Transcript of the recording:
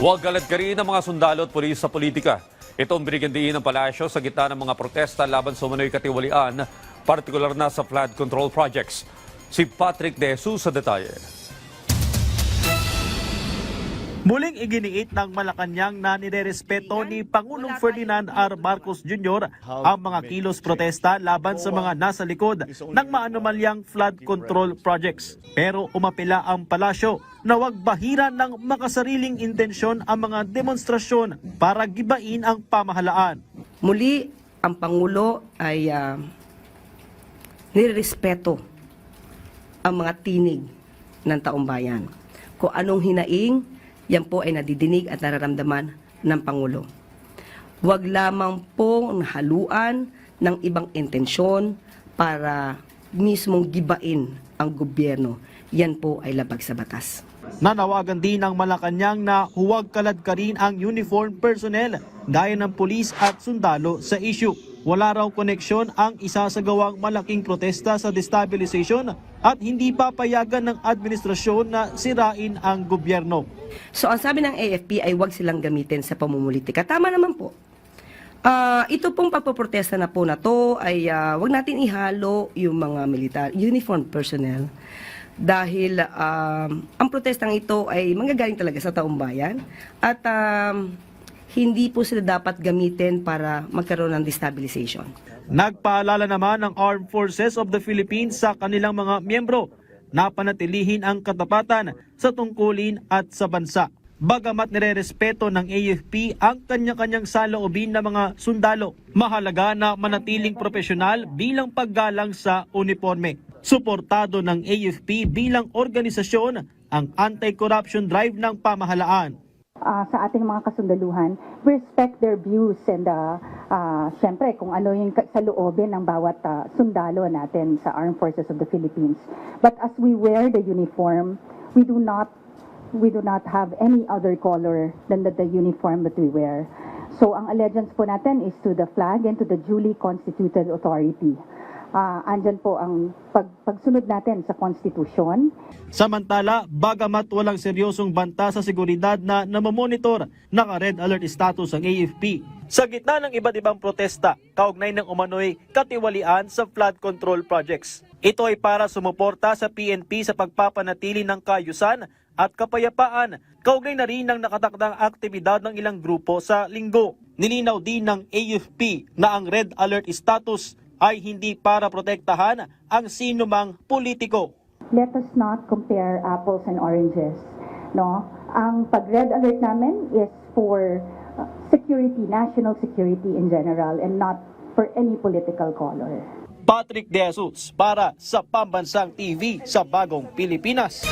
Huwag galad ka rin ang mga sundalo at pulis sa politika. Ito ang binigandiin ng palasyo sa gitna ng mga protesta laban sa umano'y katiwalian, partikular na sa flood control projects. Si Patrick De Jesus sa detalye. Muling iginiit ng Malacanang na nirerespeto ni Pangulong Ferdinand R. Marcos Jr. ang mga kilos protesta laban sa mga nasa likod ng maanumalyang flood control projects. Pero umapila ang palasyo na wag bahira ng makasariling intensyon ang mga demonstrasyon para gibain ang pamahalaan. Muli, ang Pangulo ay ah, nirespeto ang mga tinig ng taong bayan. Kung anong hinaing, yan po ay nadidinig at nararamdaman ng Pangulo. Huwag lamang pong nahaluan ng ibang intensyon para mismong gibain ang gobyerno. Yan po ay labag sa batas. Nanawagan din ng Malacanang na huwag kalad ka rin ang uniform personnel gaya ng pulis at sundalo sa issue. Wala raw koneksyon ang isasagawang malaking protesta sa destabilization at hindi papayagan ng administrasyon na sirain ang gobyerno. So ang sabi ng AFP ay huwag silang gamitin sa pamumulitika. Tama naman po. Ah, ito pong pagpoprotesta na po na to ay ah, wag natin ihalo yung mga militar, uniform personnel dahil um, ang protestang ito ay manggagaling talaga sa taong bayan at um, hindi po sila dapat gamitin para magkaroon ng destabilization. Nagpaalala naman ng Armed Forces of the Philippines sa kanilang mga miyembro na panatilihin ang katapatan sa tungkulin at sa bansa. Bagamat nirerespeto ng AFP ang kanya-kanyang saloobin ng mga sundalo, mahalaga na manatiling profesional bilang paggalang sa uniforme. Suportado ng AFP bilang organisasyon ang anti-corruption drive ng pamahalaan. Uh, sa ating mga kasundaluhan, respect their views and uh, uh, syempre kung ano yung sa loobin ng bawat uh, sundalo natin sa Armed Forces of the Philippines. But as we wear the uniform, we do not we do not have any other color than the, the uniform that we wear. So ang allegiance po natin is to the flag and to the duly constituted authority. Uh, andyan po ang pag, pagsunod natin sa Constitution, Samantala, bagamat walang seryosong banta sa seguridad na namamonitor, naka-red alert status ang AFP. Sa gitna ng iba't ibang protesta, kaugnay ng umano'y katiwalian sa flood control projects. Ito ay para sumuporta sa PNP sa pagpapanatili ng kayusan at kapayapaan, kaugnay na rin ng nakatakdang aktibidad ng ilang grupo sa linggo. Nilinaw din ng AFP na ang red alert status ay hindi para protektahan ang sinumang politiko. let us not compare apples and oranges, no? Ang pag-red alert namin is for uh, security, national security in general and not for any political color. Patrick De Jesus para sa Pambansang TV sa Bagong Pilipinas.